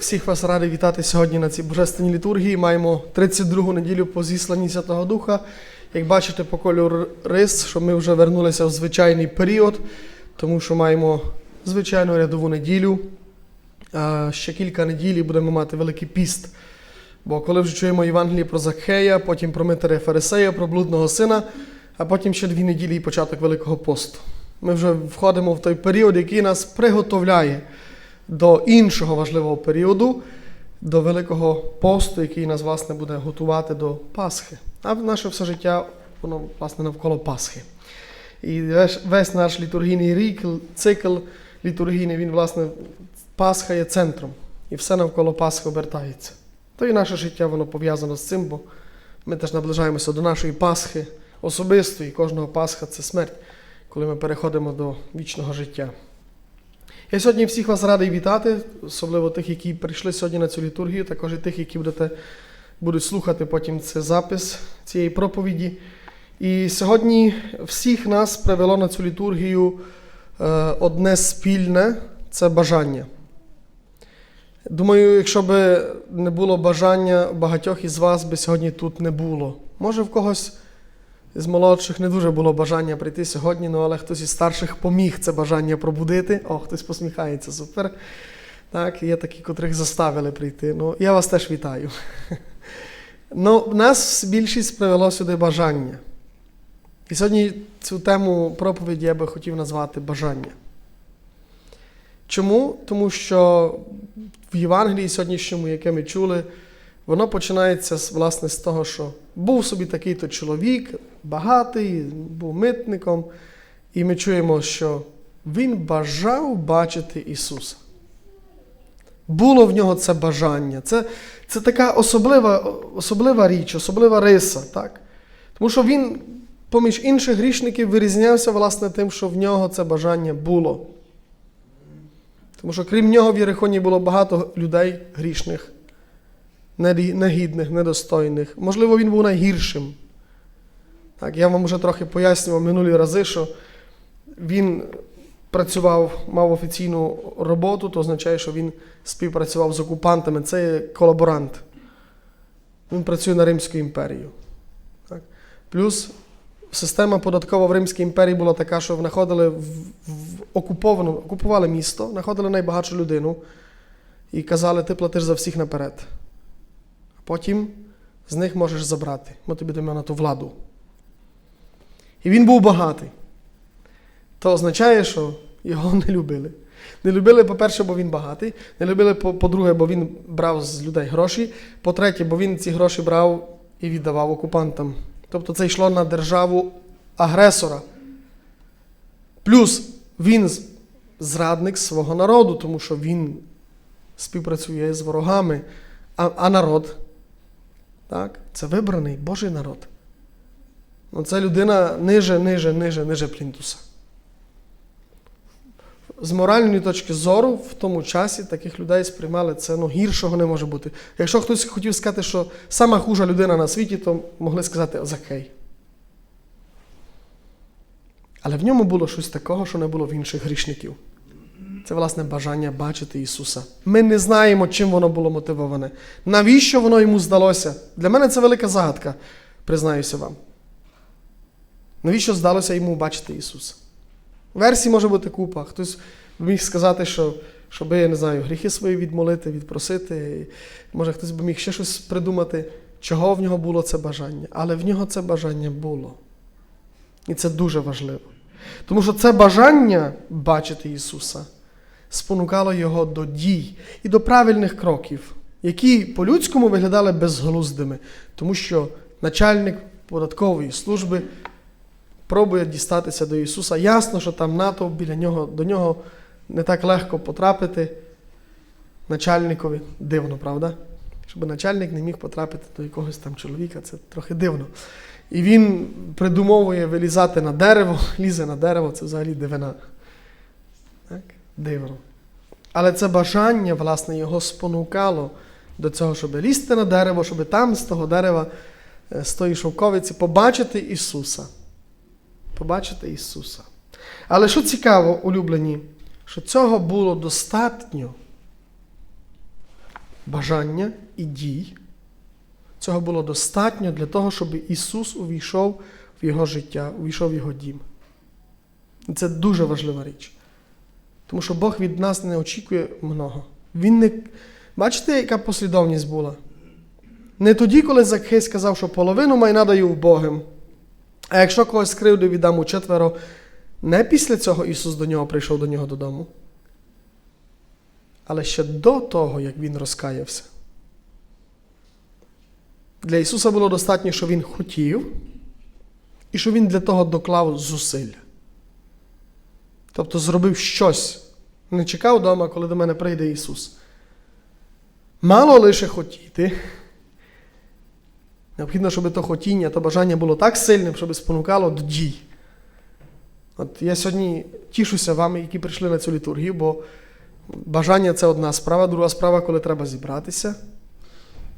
Всіх вас радий вітати сьогодні на цій божественній літургії. Маємо 32-гу неділю по зісланні Святого Духа. Як бачите по кольору рис, що ми вже вернулися в звичайний період, тому що маємо звичайну рядову неділю. Ще кілька неділь будемо мати Великий піст. Бо коли вже чуємо Євангеліє про Закхея, потім про Митаря Фарисея, про блудного сина, а потім ще дві неділі і початок Великого посту. Ми вже входимо в той період, який нас приготовляє до іншого важливого періоду, до Великого посту, який нас, власне, буде готувати до Пасхи. А наше все життя, воно, власне, навколо Пасхи. І весь, наш літургійний рік, цикл літургійний, він, власне, Пасха є центром. І все навколо Пасхи обертається. То і наше життя воно пов'язано з цим, бо ми теж наближаємося до нашої Пасхи особистої. Кожного Пасха це смерть, коли ми переходимо до вічного життя. Я сьогодні всіх вас радий вітати, особливо тих, які прийшли сьогодні на цю літургію, також і тих, які будете, будуть слухати потім це запис цієї проповіді. І сьогодні всіх нас привело на цю літургію е, одне спільне це бажання. Думаю, якщо б не було бажання, багатьох із вас би сьогодні тут не було. Може, в когось з молодших не дуже було бажання прийти сьогодні, ну, але хтось із старших поміг це бажання пробудити. О, хтось посміхається, супер. Так, є такі, котрих заставили прийти. Ну, я вас теж вітаю. Ну, нас більшість привело сюди бажання. І сьогодні цю тему проповіді я би хотів назвати бажання. Чому? Тому що в Євангелії сьогоднішньому, яке ми чули, воно починається власне з того, що був собі такий-то чоловік, багатий, був митником, і ми чуємо, що він бажав бачити Ісуса. Було в нього це бажання. Це, це така особлива, особлива річ, особлива риса. Так? Тому що він, поміж інших грішників, вирізнявся власне тим, що в нього це бажання було. Тому що крім нього в Єрихоні було багато людей грішних, негідних, недостойних. Можливо, він був найгіршим. Так, Я вам вже трохи пояснював минулі рази, що він працював, мав офіційну роботу, то означає, що він співпрацював з окупантами. Це є колаборант. Він працює на Римську імперію. Так. Плюс система податкова в Римській імперії була така, що знаходили в, в окуповану, окупували місто, знаходили найбагатшу людину і казали, ти платиш за всіх наперед. Потім з них можеш забрати, ми тобі даємо на ту владу. І він був багатий. То означає, що його не любили. Не любили, по-перше, бо він багатий. Не любили, по-друге, бо він брав з людей гроші. По-третє, бо він ці гроші брав і віддавав окупантам. Тобто це йшло на державу агресора. Плюс він зрадник свого народу, тому що він співпрацює з ворогами, а народ так, це вибраний Божий народ. Ну, Це людина ниже, ниже, ниже, ниже плінтуса. З моральної точки зору, в тому часі таких людей сприймали це ну, гіршого не може бути. Якщо хтось хотів сказати, що сама хужа людина на світі, то могли сказати Закей. Але в ньому було щось такого, що не було в інших грішників. Це, власне, бажання бачити Ісуса. Ми не знаємо, чим воно було мотивоване. Навіщо воно йому здалося? Для мене це велика загадка, признаюся вам. Навіщо здалося йому бачити Ісуса? Версій може бути купа. Хтось міг сказати, що щоб, я не знаю, гріхи свої відмолити, відпросити. Може, хтось би міг ще щось придумати, чого в нього було це бажання. Але в нього це бажання було. І це дуже важливо. Тому що це бажання бачити Ісуса спонукало його до дій і до правильних кроків, які по-людському виглядали безглуздими, тому що начальник податкової служби пробує дістатися до Ісуса. Ясно, що там натовп біля нього, до нього не так легко потрапити начальникові. Дивно, правда? Щоб начальник не міг потрапити до якогось там чоловіка, це трохи дивно. І він придумовує вилізати на дерево, лізе на дерево, це взагалі дивина. Дивно. Але це бажання, власне, його спонукало до цього, щоб лізти на дерево, щоб там з того дерева, з тої шовковиці, побачити Ісуса. Побачити Ісуса. Але що цікаво, улюблені, що цього було достатньо бажання і дій. Цього було достатньо для того, щоб Ісус увійшов в Його життя, увійшов в Його дім. Це дуже важлива річ. Тому що Бог від нас не очікує много. Він не... Бачите, яка послідовність була? Не тоді, коли Закхей сказав, що половину майна даю в Богом, а якщо когось скривдив, віддам у четверо, не після цього Ісус до нього прийшов до нього додому. Але ще до того, як Він розкаявся. Для Ісуса було достатньо, що Він хотів, і що Він для того доклав зусиль. Тобто зробив щось. Не чекав вдома, коли до мене прийде Ісус. Мало лише хотіти. Необхідно, щоб то хотіння, то бажання було так сильним, щоб спонукало до дій. От я сьогодні тішуся вами, які прийшли на цю літургію, бо бажання це одна справа, друга справа, коли треба зібратися,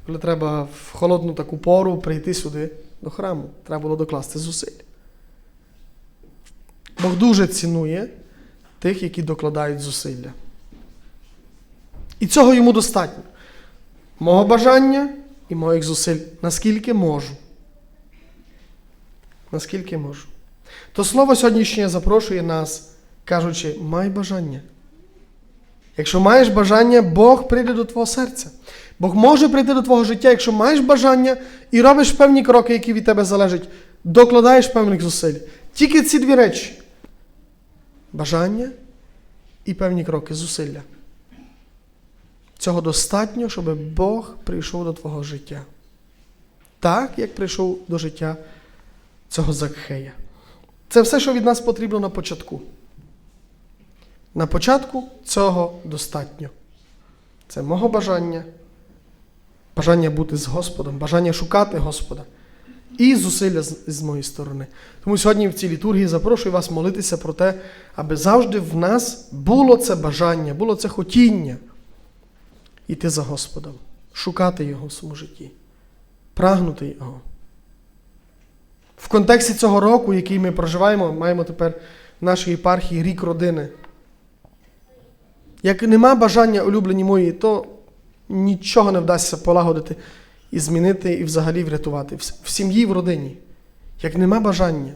коли треба в холодну таку пору прийти сюди до храму. Треба було докласти зусиль. Бог дуже цінує тих, які докладають зусилля. І цього йому достатньо. Мого бажання і моїх зусиль. Наскільки можу. Наскільки можу. То слово сьогоднішнє запрошує нас, кажучи, май бажання. Якщо маєш бажання, Бог прийде до твого серця. Бог може прийти до твого життя, якщо маєш бажання і робиш певні кроки, які від тебе залежать, докладаєш певних зусиль. Тільки ці дві речі: бажання і певні кроки зусилля. Цього достатньо, щоб Бог прийшов до твого життя. Так, як прийшов до життя цього Закхея. Це все, що від нас потрібно на початку. На початку цього достатньо. Це мого бажання, бажання бути з Господом, бажання шукати Господа і зусилля з, з моєї сторони. Тому сьогодні в цій літургії запрошую вас молитися про те, аби завжди в нас було це бажання, було це хотіння йти за Господом, шукати Його в своєму житті, прагнути Його. В контексті цього року, який ми проживаємо, маємо тепер в нашій єпархії рік родини. Як нема бажання улюблені мої, то нічого не вдасться полагодити і змінити, і взагалі врятувати. В сім'ї, в родині. Як нема бажання.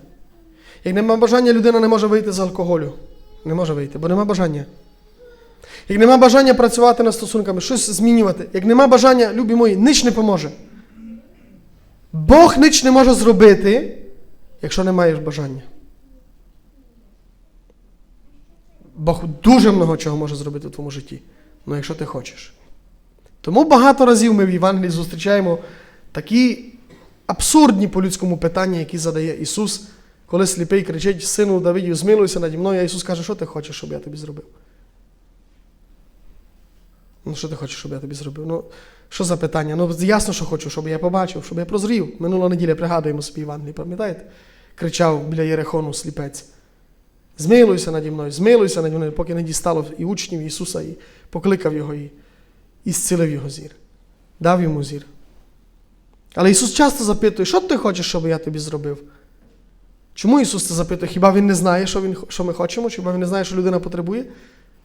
Як нема бажання, людина не може вийти з алкоголю. Не може вийти, бо нема бажання. Як нема бажання працювати над стосунками, щось змінювати, як нема бажання, любі мої, ніч не поможе. Бог ніч не може зробити, якщо не маєш бажання. Бог дуже много чого може зробити в твоєму житті, ну якщо ти хочеш. Тому багато разів ми в Євангелії зустрічаємо такі абсурдні по людському питання, які задає Ісус, коли сліпий кричить, Сину Давидів, змилуйся наді мною, а Ісус каже, що ти хочеш, щоб я тобі зробив? Ну, що ти хочеш, щоб я тобі зробив? Ну, що за питання? Ну, ясно, що хочу, щоб я побачив, щоб я прозрів. Минула неділя пригадуємо собі Євангелії, пам'ятаєте? Кричав біля Єрехону сліпець. Змилуйся наді мною, змилуйся наді мною, поки не дістало і учнів Ісуса, і покликав його і, і зцілив його зір. Дав йому зір. Але Ісус часто запитує, що ти хочеш, щоб я тобі зробив? Чому Ісус це запитує? Хіба Він не знає, що, він, що ми хочемо? Хіба Він не знає, що людина потребує?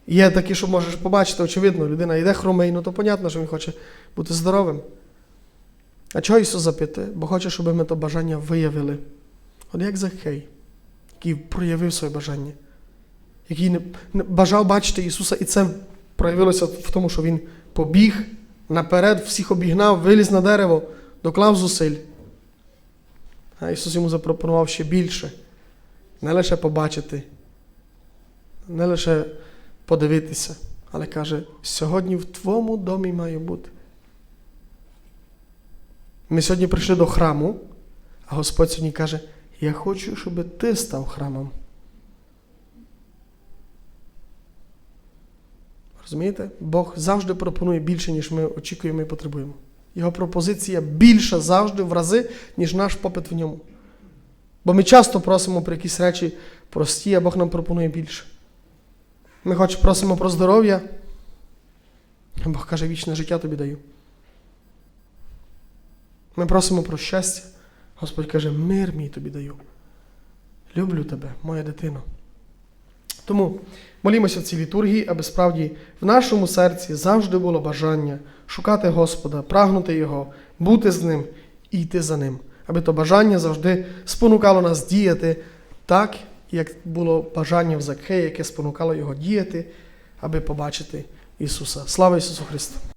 Є такі, що можеш побачити, очевидно, людина йде хромий, ну то понятно, що він хоче бути здоровим. А чого Ісус запитує? Бо хоче, щоб ми то бажання виявили. От як Захей, який проявив своє бажання, який не, не бажав бачити Ісуса, і це проявилося в тому, що Він побіг наперед, всіх обігнав, виліз на дерево, доклав зусиль. А Ісус йому запропонував ще більше. Не лише побачити, не лише подивитися, але каже, сьогодні в твоєму домі має бути. Ми сьогодні прийшли до храму, а Господь сьогодні каже, я хочу, щоб ти став храмом. Розумієте? Бог завжди пропонує більше, ніж ми очікуємо і потребуємо. Його пропозиція більша завжди в рази, ніж наш попит в ньому. Бо ми часто просимо про якісь речі прості, а Бог нам пропонує більше. Ми хоч просимо про здоров'я, а Бог каже, вічне життя тобі даю. Ми просимо про щастя, Господь каже, мир мій тобі даю. Люблю тебе, моя дитино. Тому молімося в цій літургії, аби справді в нашому серці завжди було бажання шукати Господа, прагнути Його, бути з Ним і йти за Ним, аби то бажання завжди спонукало нас діяти так, як було бажання в Закхеї, яке спонукало його діяти, аби побачити Ісуса. Слава Ісусу Христу!